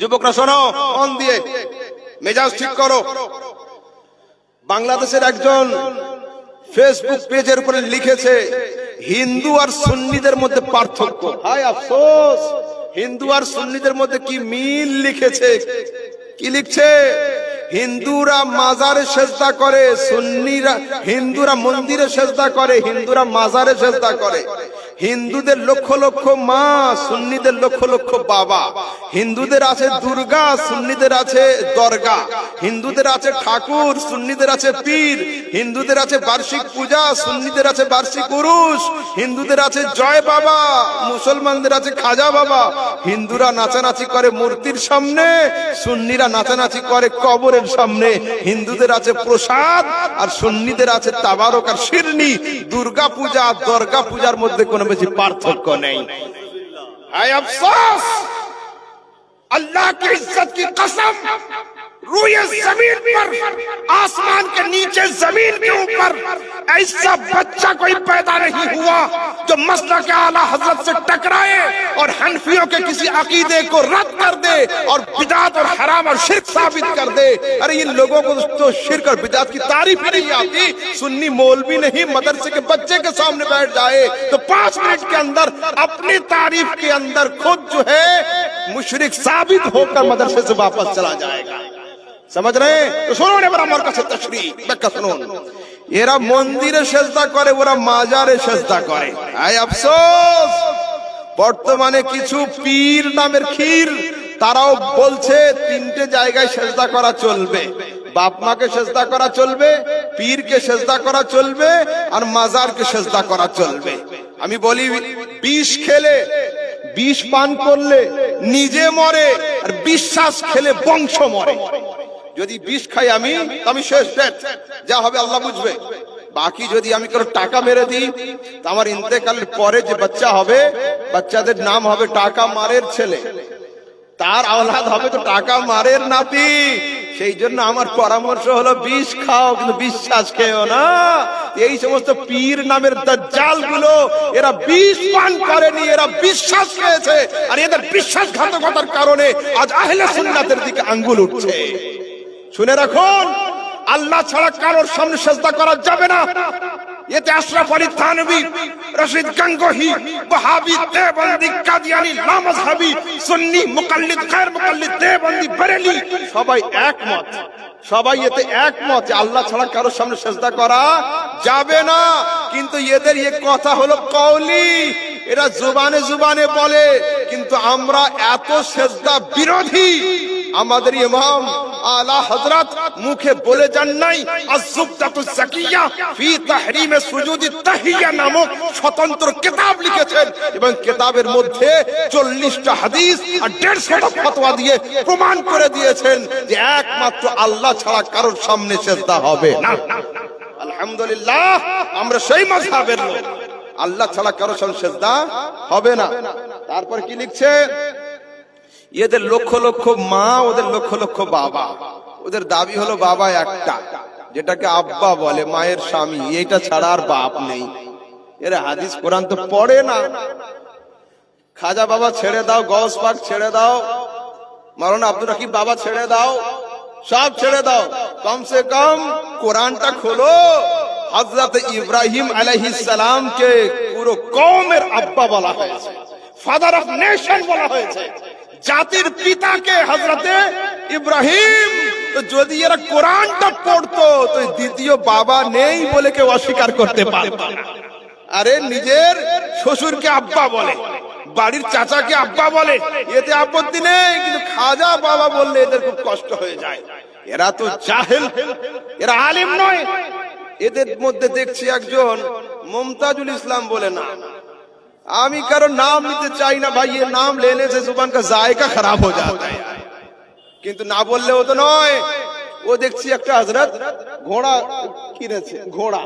যুবকরা, শোনো, মন দিয়ে মেজাজ ঠিক করো। বাংলাদেশের একজন ফেসবুক পেজের উপরে লিখেছে, হিন্দু আর সুন্নিদের মধ্যে পার্থক্য। হায় আফসোস, হিন্দু আর সুন্নিদের মধ্যে কি মিল লিখেছে? কি লিখছে? হিন্দুরা মাজারে সেজদা করে, সুন্নিরা, হিন্দুরা মন্দিরে সেজদা করে, হিন্দুরা মাজারে সেজদা করে। হিন্দুদের লক্ষ লক্ষ মা, সুন্নিদের লক্ষ লক্ষ বাবা। হিন্দুদের আছে দুর্গা, সুন্নিদের আছে দরগা। হিন্দুদের আছে ঠাকুর, সুন্নিদের আছে পীর। হিন্দুদের আছে বার্ষিক পূজা, সুন্নিদের আছে বার্ষিক উরুষ। হিন্দুদের আছে জয় বাবা, মুসলমানদের আছে খাজা বাবা। হিন্দুরা নাচানাচি করে মূর্তির সামনে, সুন্নিরা নাচানাচি করে কবরের সামনে। হিন্দুদের আছে প্রসাদ, আর সুন্নিদের আছে তাবারক আর শিরনি দুর্গা পূজা দর্গা পূজার মধ্যে কোনো বেশি পার্থক্য নেই। আফসোস! আল্লাহ কি ইজ্জত কি কসম? روئے زمین پر، آسمان کے نیچے زمین کے اوپر۔ ایسا بچہ کوئی پیدا نہیں ہوا جو مسئلہ کے اعلیٰ حضرت سے ٹکرائے اور ہنفیوں کے کسی عقیدے کو رد کر دے اور بدعت اور حرام اور شرک ثابت کر دے۔ ارے ان لوگوں کو تو شرک اور بدعت کی تعریف نہیں آتی۔ سنی مولوی نہیں، مدرسے کے بچے کے سامنے بیٹھ جائے۔ تو پانچ منٹ کے اندر اپنی تعریف کے اندر خود جو ہے مشرک ثابت ہو کر مدرسے سے واپس چلا جائے گا۔ সমাজ রে শুনুন এবার আমার কাছে তশরি ব্যাখ্যা শুনুন এরা মন্দিরে সেজদা করে ওরা মাজারে সেজদা করে আয় আফসোস বর্তমানে কিছু পীর নামের ক্ষীর, তারাও বলছে তিনটে জায়গায় সেজদা করা চলবে। বাপ মাকে সেজদা করা চলবে, পীরকে সেজদা করা চলবে, আর মাজারকে সেজদা করা চলবে। আমি বলি, বিষ খেলে, বিষ পান করলে নিজে মরে, আর বিশ্বাস খেলে বংশ মরে। যদি বিষ খাই আমি আমি শেষ ডেট যা হবে আল্লাহ বুঝবে। বাকি যদি আমি কোনো টাকা মেরে দিই আমার ইন্তেকালের পরে যে বাচ্চা হবে, বাচ্চাদের নাম হবে টাকা মারের ছেলে। তার আওলাদ হবে তো টাকা মারের নাতি। সেই জন্য আমার পরামর্শ হলো বিষ খাও, কিন্তু বিশ্বাস খেয়েও না। এই সমস্ত পীর নামের জালগুলো এরা বিষ পান করেনি, এরা বিশ্বাস খেয়েছে। আর এদের বিশ্বাসঘাতকতার কারণে আজ আহলে সুন্নাতের দিকে আঙ্গুল উঠছে। শুনে রাখুন, আল্লাহ ছাড়া কারোর সামনে সেজদা করা যাবে না। এতে আশরাফ আলী থানভী রশিদ গঙ্গোহী, ওয়াহাবি দেবন্দি কাদিয়ানি, লামজহাবি, সুন্নি, মুকাল্লিদ, গায়র মুকাল্লিদ দেবন্দি বরেলি, সবাই একমত। সবাই এতে একমত আল্লাহ ছাড়া কারোর সামনে সেজদা করা যাবে না। কিন্তু এদের এ কথা হলো কৌলি এরা জুবানে জুবানে বলে, কিন্তু আমরা এত সেজদা বিরোধী। আমাদের ইমাম আলা হযরত, মুখে বলে যান নাই আজ-জুবদাতুজ জাকিয়া ফি তাহরিমে সুজুদি তাহিয়া নামক স্বতন্ত্র কিতাব লিখেছেন এবং কিতাবের মধ্যে চল্লিশটা হাদিস আর দেড়শোটা ফতোয়া দিয়ে প্রমাণ করে দিয়েছেন যে একমাত্র আল্লাহ ছাড়া কারোর সামনে সেজদা হবে না। আলহামদুলিল্লাহ, আমরা সেই মাযহাবের লোক। আল্লাহ ছাড়া কারোর সামনে সেজদা হবে না। তারপর কি লিখছে? এদের লক্ষ লক্ষ মা, ওদের লক্ষ লক্ষ বাবা। ওদের দাবি হলো, বাবা একটা। যেটাকে আব্বা বলে, মায়ের স্বামী। এইটা ছাড়া আর বাপ নেই। এরা হাদিস কোরআন তো পড়ে না। খাজা বাবা ছেড়ে দাও গস পাক ছেড়ে দাও। মারণ আব্দুর রাকিব বাবা ছেড়ে দাও। সব ছেড়ে দাও। কম সে কম কোরআনটা খোলো। হজরত ইব্রাহিম আলাইহিস সালামকে পুরো কমের আব্বা বলা হয়েছে। ফাদার অফ নেশন বলা হয়েছে। জাতির পিতাকে হজরতে ইব্রাহিম যদি এরা কোরআনটা পড়তো, তো দ্বিতীয় বাবা নেই বলে কেউ অস্বীকার করতে পারতো না। আরে নিজের শ্বশুরকে আব্বা বলে, বাড়ির চাচাকে আব্বা বলে, এতে আপত্তি নেই, কিন্তু খাজা বাবা বললে এদের খুব কষ্ট হয়ে যায়। এরা তো জাহেল, এরা আলিম নয়। এদের মধ্যে দেখছি একজন মমতাজুল ইসলাম বলে না আমি কারও নাম নিতে চাই না ভাই এর নাম লেনে সে জুবান কা জায়গা খারাপ হয়ে যায় কিন্তু না বললে ও তো নয়, ও দেখছি একটা হজরত ঘোড়া কিনেছে, ঘোড়া।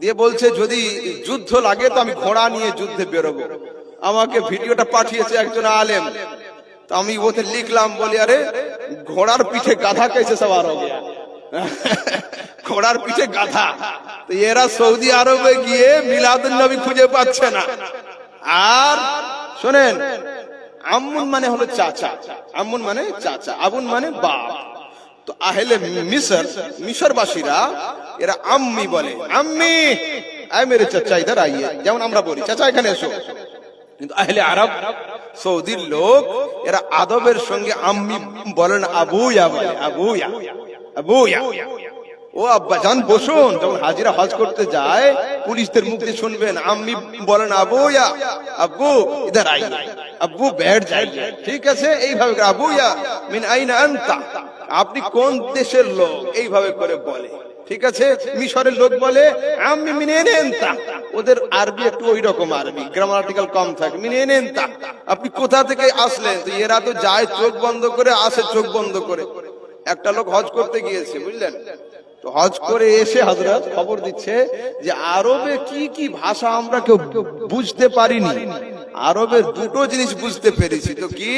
দিয়ে বলছে, যদি যুদ্ধ লাগে তো আমি ঘোড়া নিয়ে যুদ্ধে বেরোবো। আমাকে ভিডিওটা পাঠিয়েছে একজন আলেম। তো আমি ওতে লিখলাম, বলি, আরে, ঘোড়ার পিঠে গাধা কেছে সবার হবে ঘোড়ার পিঠে গাধা। তো এরা সৌদি আরবে গিয়ে মিলাদ নবী খুঁজে পাচ্ছে না। আর শোনেন আম্মুন মানে হলো চাচা আম্মুন মানে চাচা, আবুন মানে বাপ। তো আহলে মিশর মিশরবাসীরা এরা আম্মি বলে। আম্মি, আয় মেরে চাচা ইধার আইয়ে। যেমন আমরা বলি, চাচা এখানে এসো। কিন্তু আহলে আরব, সৌদির লোক, এরা আদবের সঙ্গে আম্মি বলেন আবুয়া বলে, আবুয়া আবুয়া। ও আব্বা যান, বসুন। যখন হাজিরা হজ করতে যায়, পুলিশদের মুখে শুনবেন আমি বলেন, আবু ইয়া, আব্বু ইদার আই আব্বু ব্যাট যাই ঠিক আছে, এইভাবে আবু ইয়া, মিন আইনা আনতা? আপনি কোন দেশের লোক? এইভাবে করে বলে। ঠিক আছে, মিশরের লোক বলে আমি মিনে নেনতা ওদের আরবি একটু ওই রকম আরবি গ্রামাটিক্যাল কম থাকে, মিনে নেনতা আপনি কোথা থেকে আসলেন? তো এরা তো যায় চোখ বন্ধ করে, আসে চোখ বন্ধ করে। একটা লোক হজ করতে গিয়েছে, বুঝলেন? হজ করে এসে হজরত খবর দিচ্ছে যে আরবে কি কি ভাষা আমরা কেউ বুঝতে পারিনি। আরবের দুটো জিনিস বুঝতে পেরেছি। তো কি?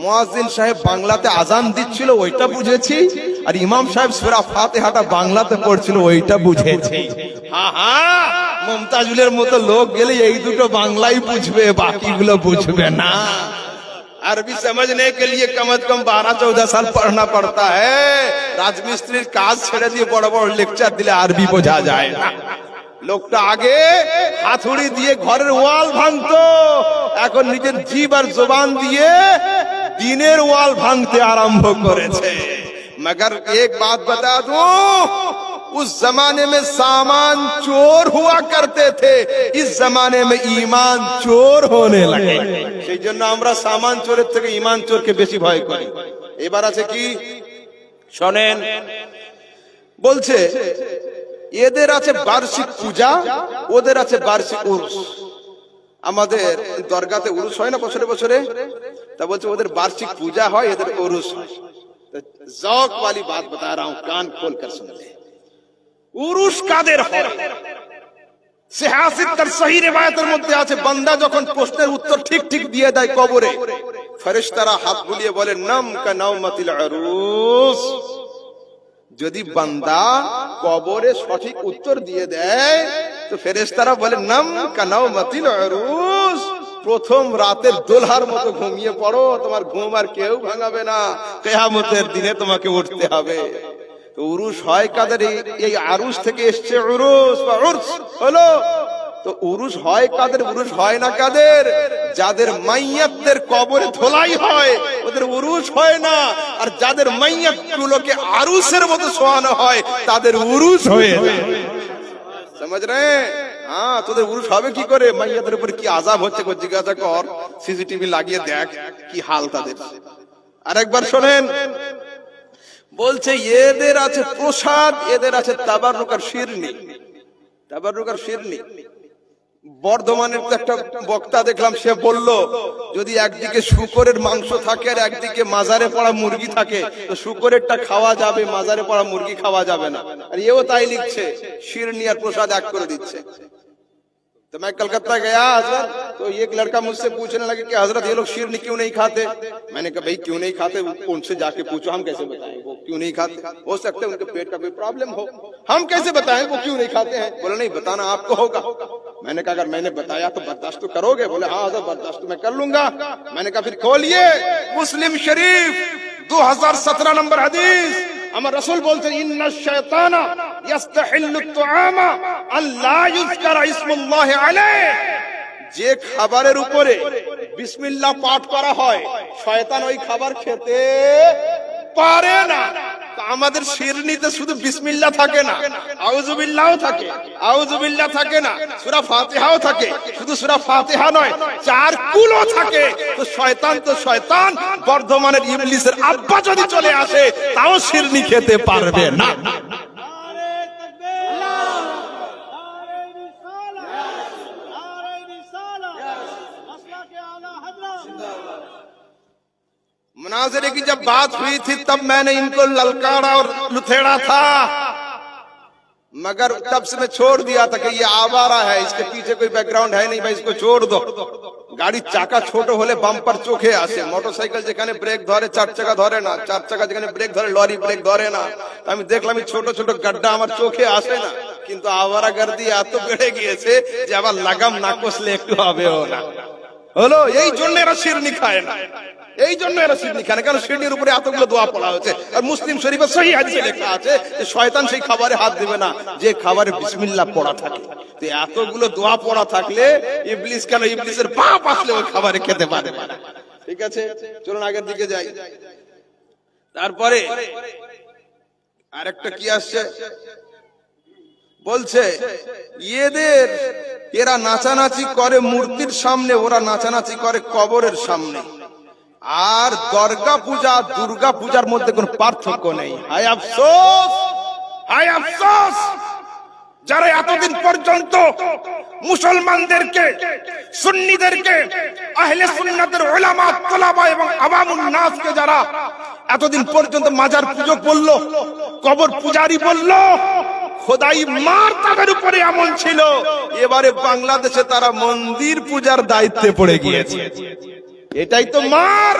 মুয়াজ্জিন সাহেব বাংলাতে আজান দিচ্ছিল, ওইটা বুঝেছি। আর ইমাম সাহেব সূরা ফাতিহাটা বাংলাতে পড়ছিল, ওইটা বুঝেছি। মমতাজুলের মতো লোক গেলে এই দুটো বাংলাই বুঝবে, বাকিগুলো বুঝবে না। अरबी समझने के लिए कम से कम बारह चौदह साल पढ़ना पड़ता है রাজমিস্ত্রির কাজ ছেড়ে দিয়ে বড় বড় লেকচার দিলে আরবি বোঝা যায় না লোকটা আগে হাতুড়ি দিয়ে ঘরের ওয়াল ভাঙতো এখন নিজের জিভ আর জবান দিয়ে দিনের ওয়াল ভাঙতে আরম্ভ করেছে मगर एक बात बता दूं उस जमाने में सामान चोर हुआ करते थे। इस जमाने में ईमान चोर होने लगे। সেই জন্য আমরা সামান চোরের থেকে ইমান চোরকে বেশি ভয় করি। এবার আছে কি? শোনেন, বলছে, এদের আছে বার্ষিক পূজা, ওদের আছে বার্ষিক উরুস। আমাদের দরগাতে উরুস হয় না বছরে বছরে? তা বলছে, ওদের বার্ষিক পূজা হয়, এদের উরুস হয়। জৌক বালি বাত বতা রা কান খোল কর শুনলে কাদের তার সহি রেবায়তের মধ্যে আছে, বান্দা যখন প্রশ্নের উত্তর ঠিক ঠিক দিয়ে দেয় কবরে হাত বুলিয়ে বলে, নাম কা নাওমাতিল আরুস যদি বান্দা কবরে সঠিক উত্তর দিয়ে দেয়, তো ফেরেশতারা বলে, নাম কা নাওমাতিল আরুস প্রথম রাতের দোলহার মতো ঘুমিয়ে পড়ো, তোমার ঘুম আর কেউ ভাঙাবে না, কেয়ামতের দিনে তোমাকে উঠতে হবে। তো উরুস হয় কাদের? এই- আরুস থেকে এসছে উরুস বা হলো? তো উরুস হয় কাদের? উরুস হয় না কাদের? যাদের মাইয়াতদের কবরে ধোলাই হয়, ওদের উরুস হয় না। আর যাদের মাইয়াত গুলোকে আরুসের মতো শোয়ানো হয়, তাদের উরুস হয়ে সমাজ রে? হ্যাঁ তোদের উরুস হবে কি করে? মাইয়াদের উপরে কি আজাব হচ্ছে জিজ্ঞাসা কর। সিসিটিভি লাগিয়ে দেখ, কি হাল তাদের। আরেকবার শোনেন। বলছে, এদের আছে প্রসাদ, এদের আছে তাবারুক আর শিরনি। তাবারুক আর শিরনি। বর্ধমানের তো একটা বক্তা দেখলাম, সে বলল, যদি একদিকে শুকরের মাংস থাকে আর একদিকে মাজারে পড়া মুরগি থাকে, তো শুকরেরটা খাওয়া যাবে, মাজারে পড়া মুরগি খাওয়া যাবে না। আর এও তাই লিখছে, শিরনি আর প্রসাদ এক করে দিচ্ছে। تو میں کلکتہ گیا حضرت، تو ایک لڑکا مجھ سے پوچھنے لگے کہ حضرت یہ لوگ شیر کیوں نہیں کھاتے؟ میں نے کہا بھائی، کیوں نہیں کھاتے؟ ان سے جا کے پوچھو، ہم کیسے بتائیں وہ کیوں نہیں کھاتے؟ ہو سکتے ان کے پیٹ کا کوئی پرابلم ہو۔ ہم کیسے بتائیں وہ کیوں نہیں کھاتے ہیں؟ بولے، نہیں، بتانا آپ کو ہوگا۔ میں نے کہا، اگر میں نے بتایا تو برداشت تو کرو گے بولے ہاں حضرت، برداشت تو میں کر لوں گا۔ میں نے کہا پھر کھولئے مسلم شریف، دو ہزار سترہ نمبر حدیث۔ আমার রসুল বলছেন ইন্না শায়তানা ইয়াস্তাহিল্লু তুআমা আল্লা ইউযকারা ইসমুল্লাহ আলাইহি। যে খাবারের উপরে বিসমিল্লা পাঠ করা হয়, শয়তান ওই খাবার খেতে পারে না। আমাদের শিরনিতে শুধু বিসমিল্লা থাকে না আউজুবিল্লাও থাকে আউজুবিল্লা থাকে না সুরা ফাতিহাও থাকে শুধু সুরা ফাতিহা নয় চার কুলও থাকে। তো শয়তান তো শয়তান বর্ধমানের ইংলিশের আব্বা যদি চলে আসে তাও শিরনি খেতে পারবে না। নাজেরে কি بات ہوئی تھی تب میں نے ان کو للکارا اور لتھیڑا تھا۔ مگر تب سے میں چھوڑ دیا تھا کہ یہ آوارہ ہے، اس کے پیچھے کوئی بیک گراؤنڈ ہے نہیں، بھائی، اس کو چھوڑ دو۔ گاڑی چاکا چھوٹا ہولے بمپر چوکھے آسے۔ موٹر سائیکل بریک دھوے چار چکا دھوے نا۔ چار چکا بریک دھوے لوری بریک دھوے نا۔ دیکھ لوٹ گڈا ہمار چوکھے آسے نا۔ کنتو آوارہ گردی آتو تو گڑے گی آپ لگم نہ হলো, এই জন্য এরা শিরনি খায় না। এই জন্য এরা শিরনি খায় না কারণ শিরনির উপরে এতগুলো দোয়া পড়া হয়েছে? আর মুসলিম শরীফে সহি হাদিসে লেখা আছে যে, শয়তান সেই খাবারে হাত দেবে না, যে খাবারে বিসমিল্লাহ পড়া থাকে। তো এতগুলো দোয়া পড়া থাকলে ইবলিস কেন ইবলিসের পাপ আসলে ওই খাবারে খেতে পারে। ঠিক আছে? চলুন আগের দিকে যাই। তারপরে আরেকটা কি আসছে? বলছে এদের এরা নাচানাচি করে মূর্তির সামনে, ওরা নাচানাচি করে কবরের সামনে। আর দর্গা পূজা দুর্গা পূজার মধ্যে কোনো পার্থক্য নেই। হায় আফসোস! হায় আফসোস! যারা এতদিন পর্যন্ত মুসলমানদেরকে, সুন্নিদেরকে, আহলে সুন্নাতের ওলামা, তোলাবা এবং আবামুন নাসকে যারা এতদিন পর্যন্ত মাজার পুজো করল, কবর পূজারি বলল খোদাই মার তাদের উপরে এমন ছিল। এবারে বাংলাদেশে তারা মন্দির পূজার দায়িত্বে পড়ে গিয়েছে। এটাই তো মার।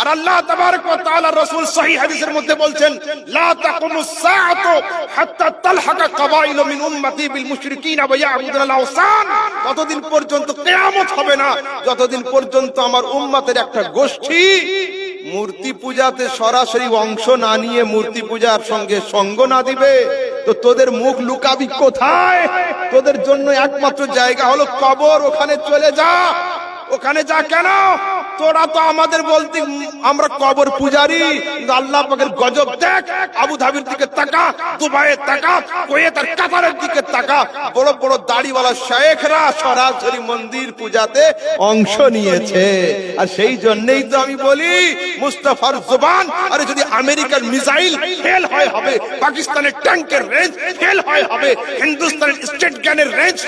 আর আল্লাহ তাবারক ওয়া তাআলা রাসূল সহিহ হাদিসের মধ্যে বলছেন, লা তাকুমুস সাআতু হাত্তা তালহাকা কাবাইলু মিন উম্মতি বিল মুশরিকিন ওয়া ইয়াবুদুল আওসান। ততদিন পর্যন্ত কেয়ামত হবে না, যতদিন পর্যন্ত আমার উম্মাতের একটা গোষ্ঠী মূর্তি পূজাতে সরাসরি অংশ না নিয়ে মূর্তি পূজার সঙ্গে সঙ্গ না দিবে তো তোদের মুখ লুকাবি কোথায়? তোদের জন্য একমাত্র জায়গা হলো কবর, ওখানে চলে যা। ওখানে যা কেন? তোরা তো আমাদের বলতি, আমরা কবর পূজারি। কিন্তু আল্লাহ পাকের গজব দেখ, আবু ধাবির দিকে তাকা দুবাইয়ের তাকা কোয়েত কাতারের দিকে তাকা। বড় বড় দাড়িওয়ালা শেখরা সরাসরি মন্দির পূজাতে অংশ নিয়েছে। আর সেই জন্যই তো আমি বলি, মুস্তাফার জবান, আরে যদি আমেরিকার মিসাইল ফেল হয় হবে, পাকিস্তানের ট্যাঙ্কের রেঞ্জ ফেল হয় হবে, হিন্দুস্তানের স্টেট গানের রেঞ্জ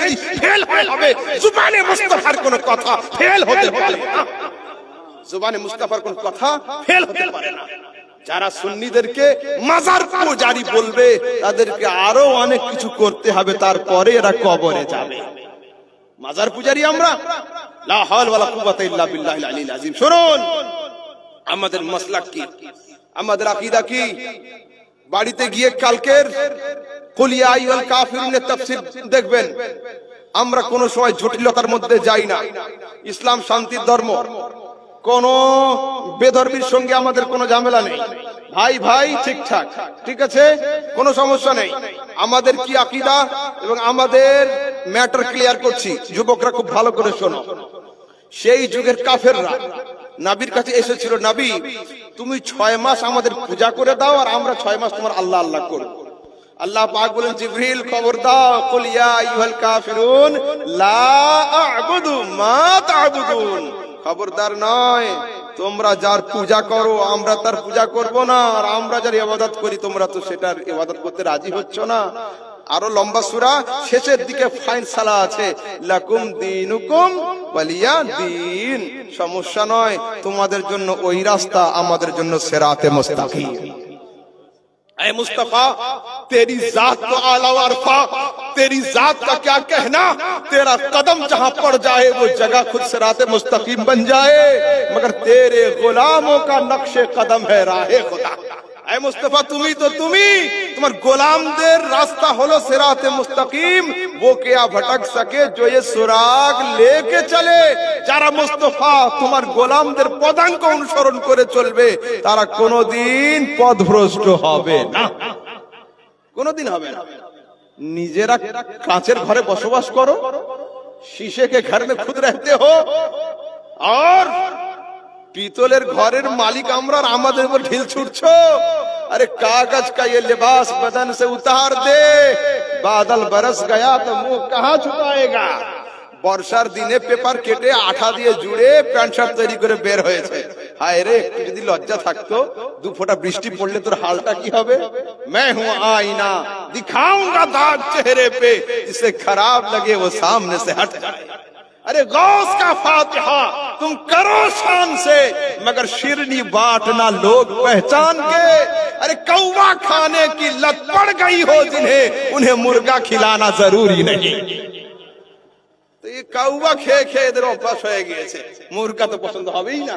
ফেল হয় হবে, জুবানে মুস্তাফার কোনো কথা ফেল হতে পারে না। জুবানে মুস্তাফার কোন কথা ফেল হতে পারে না। যারা সুন্নিদেরকে মাজার পূজারি বলবে, তাদেরকে আরও অনেক কিছু করতে হবে, তারপরে এরা কবরে যাবে। মাজার পূজারি আমরা? লা হাওলা ওয়ালা কুওয়াতা ইল্লা বিল্লাহিল আলিল আযীম। শুনুন, আমাদের মাসলাক কি? আমাদের আকীদা কি? বাড়িতে গিয়ে কালকের কুলিয়া আইয়ুল কাফিরুনের তাফসীর দেখবেন, আমরা কোন সময় জটিলতার মধ্যে যাই না। ইসলাম শান্তির ধর্ম। কোন বেধর্মীর সঙ্গে আমাদের কোনো ঝামেলা নেই। ভাই ভাই ঠিকঠাক ঠিক আছে? কোনো সমস্যা নেই। আমাদের কি আকীদা এবং আমাদের ম্যাটার ক্লিয়ার করছি। যুবকরা খুব ভালো করে শোনো। সেই যুগের কাফেররা নাবির কাছে এসেছিল, নাবি, তুমি ছয় মাস আমাদের পূজা করে দাও আর আমরা ছয় মাস তোমার আল্লাহ আল্লাহ করব। আল্লাহ পাক বলেন, জিবরিল, খবর দাও। কুল ইয়া আইয়ুহাল কাফিরুন, লা আ'বুদু মা তা'বুদুন। খবরদার নয়। তোমরা যার পূজা করো, আমরা তার পূজা করব না। আর আমরা যার ইবাদত করি, তোমরা তো সেটার ইবাদত করতে রাজি হচ্ছ না। আরও লম্বা সুরা, শেষের দিকে ফাইন সালা আছে। লাকুম দিনুকুম বলিয়া দিন। সমস্যা নয়, তোমাদের জন্য ওই রাস্তা, আমাদের জন্য সেরাতে মোস্তাফি اے مصطفیٰ तेरी जात का क्या कहना तेरा कदम जहां पड़ जाए वो जगह खुद से रात मुस्तकीम बन जाए मगर तेरे गुलामों का नक्शे कदम है राहे खुदा ऐ मुस्तफा তুমি তো তুমি তোমার গোলামদের রাস্তা হলো সিরাতে মুস্তাকিম वो क्या भटक सके जो ये सुराग लेके चले যারা মুস্তফা তোমার গোলামদের পদাঙ্ক অনুসরণ করে চলবে তারা কোনোদিন পথভ্রষ্ট হবে না কোনোদিন হবে না নিজেরা কাঁচের ঘরে বসবাস করো শিশে के घर में खुद रहते हो और পিতলের ঘরের মালিক আমরা আর আমাদের উপর ঢিল ছুটছো अरे कागज का ये लिबास बदन से उतार दे बादल बरस गया तो मुंह कहाँ छुपाएगा বর্ষার দিনে পেপার কেটে আঠা দিয়ে জুড়ে প্যান্ট শার্ট তৈরি করে বের হয়েছে হায় রে একটু যদি লজ্জা থাকতো، দু ফোঁটা বৃষ্টি میں ہوں دکھاؤں گا داغ چہرے پہ جسے خراب لگے وہ سامنے سے ہٹ جائے ارے غوث کا فاتحہ تم کرو شان سے مگر شیرنی باٹنا لوگ پہچان کے ارے کوا کھانے کی لت پڑ گئی ہو جنہیں انہیں مرغا کھلانا ضروری نہیں তো এই کھے کھے دروں پس ہوئے گئے গিয়েছে مرگا تو پسند ہوئی না